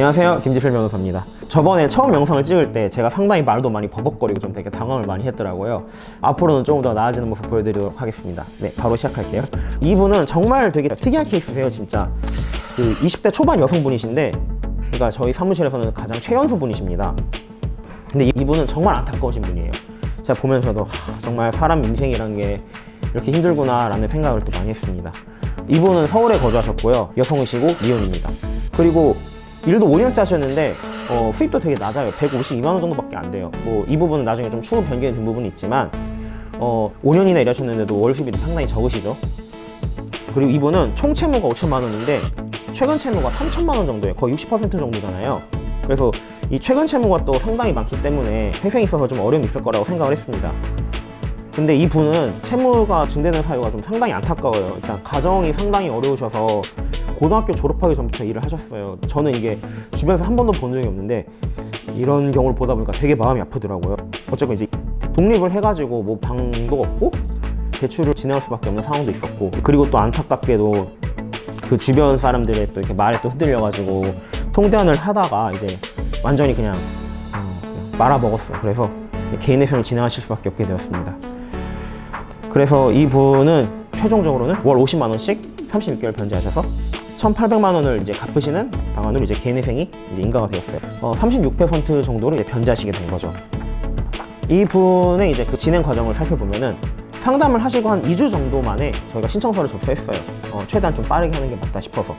안녕하세요. 김지필 변호사입니다. 저번에 처음 영상을 찍을 때 제가 상당히 말도 많이 버벅거리고 좀 되게 당황을 많이 했더라고요. 앞으로는 조금 더 나아지는 모습 보여드리도록 하겠습니다. 네 바로 시작할게요. 이분은 정말 되게 특이한 케이스세요 진짜. 그 20대 초반 여성분이신데 그러니까 저희 사무실에서는 가장 최연소 분이십니다. 근데 이- 이분은 정말 안타까우신 분이에요. 제가 보면서도 하, 정말 사람 인생이란 게 이렇게 힘들구나 라는 생각을 또 많이 했습니다. 이분은 서울에 거주하셨고요. 여성이시고 미혼입니다. 그리고 일도 5년째 하셨는데 어, 수입도 되게 낮아요 152만 원 정도밖에 안 돼요 뭐 이 부분은 나중에 좀 추후 변경이 된 부분이 있지만 어, 5년이나 일하셨는데도 월 수입이 상당히 적으시죠 그리고 이분은 총 채무가 5천만 원인데 최근 채무가 3천만 원 정도예요. 거의 60% 정도잖아요. 그래서 이 최근 채무가 또 상당히 많기 때문에 회생이 있어서 좀 어려움이 있을 거라고 생각을 했습니다. 근데 이 분은 채무가 증대된 사유가 좀 상당히 안타까워요. 일단 가정이 상당히 어려우셔서 고등학교 졸업하기 전부터 일을 하셨어요. 저는 이게 주변에서 한 번도 본 적이 없는데 이런 경우를 보다 보니까 되게 마음이 아프더라고요. 어쨌건 이제 독립을 해가지고 뭐 방도 없고 대출을 진행할 수밖에 없는 상황도 있었고 그리고 또 안타깝게도 그 주변 사람들의 또 이렇게 말에 또 흔들려가지고 통대안을 하다가 이제 완전히 그냥, 어, 그냥 말아먹었어요. 그래서 개인의 삶을 진행하실 수밖에 없게 되었습니다. 그래서 이분은 최종적으로는 월 50만 원씩 36개월 변제하셔서 1,800만 원을 이제 갚으시는 방안으로 이제 개인회생이 이제 인가가 되었어요. 어, 36% 정도로 이제 변제하시게 된 거죠. 이분의 이제 그 진행 과정을 살펴보면은 상담을 하시고 한 2주 정도 만에 저희가 신청서를 접수했어요. 어, 최대한 좀 빠르게 하는 게 맞다 싶어서.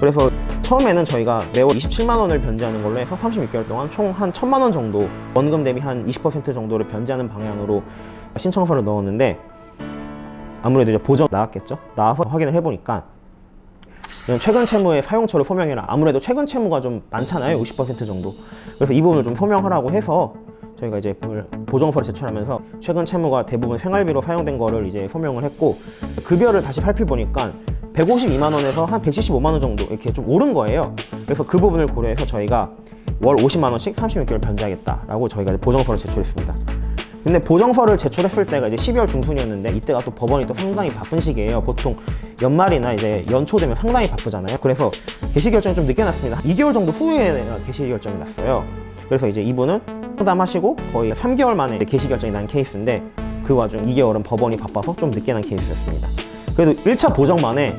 그래서 처음에는 저희가 매월 27만 원을 변제하는 걸로 해서 36개월 동안 총 한 1천만 원 정도 원금 대비 한 20% 정도를 변제하는 방향으로 신청서를 넣었는데 아무래도 이제 보정 나왔겠죠. 나와서 확인을 해보니까 최근 채무의 사용처를 소명해라. 아무래도 최근 채무가 좀 많잖아요. 50% 정도. 그래서 이 부분을 좀 소명하라고 해서 저희가 이제 보정서를 제출하면서 최근 채무가 대부분 생활비로 사용된 거를 이제 소명을 했고 급여를 다시 살펴보니까 152만 원에서 한 175만 원 정도 이렇게 좀 오른 거예요. 그래서 그 부분을 고려해서 저희가 월 50만 원씩 36개월 변제하겠다라고 저희가 보정서를 제출했습니다. 근데 보정서를 제출했을 때가 이제 12월 중순이었는데 이때가 또 법원이 또 상당히 바쁜 시기예요. 보통 연말이나 이제 연초 되면 상당히 바쁘잖아요. 그래서 개시 결정이 좀 늦게 났습니다. 2개월 정도 후에 개시 결정이 났어요. 그래서 이제 이분은 상담하시고 거의 3개월 만에 개시 결정이 난 케이스인데 그 와중 2개월은 법원이 바빠서 좀 늦게 난 케이스였습니다. 그래도 1차 보정만에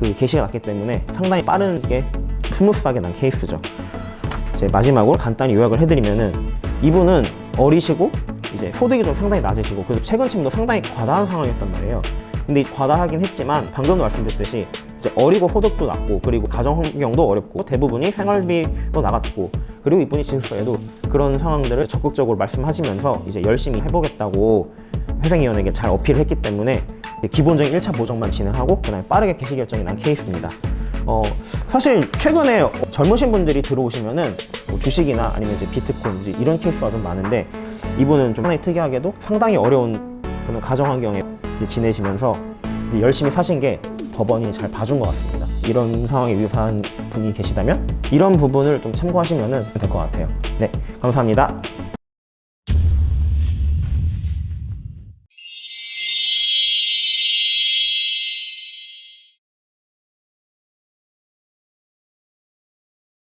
그 개시가 났기 때문에 상당히 빠르게 스무스하게 난 케이스죠. 이제 마지막으로 간단히 요약을 해드리면은 이분은 어리시고 이제 소득이 좀 상당히 낮으시고 그래서 최근 채무도 상당히 과다한 상황이었단 말이에요. 근데 이 과다하긴 했지만 방금도 말씀드렸듯이 이제 어리고 소득도 낮고 그리고 가정 환경도 어렵고 대부분이 생활비로 나갔고 그리고 이분이 진술서에도 그런 상황들을 적극적으로 말씀하시면서 이제 열심히 해보겠다고 회생위원에게 잘 어필을 했기 때문에 기본적인 1차 보정만 진행하고 그다음에 빠르게 개시 결정이 난 케이스입니다. 어, 사실 최근에 젊으신 분들이 들어오시면은 뭐 주식이나 아니면 이제 비트코인 이런 케이스가 좀 많은데 이분은 좀 상당히 특이하게도 상당히 어려운 그런 가정 환경에 지내시면서 열심히 사신 게 법원이 잘 봐준 것 같습니다. 이런 상황에 위급한 분이 계시다면 이런 부분을 좀 참고하시면 될 것 같아요. 네, 감사합니다.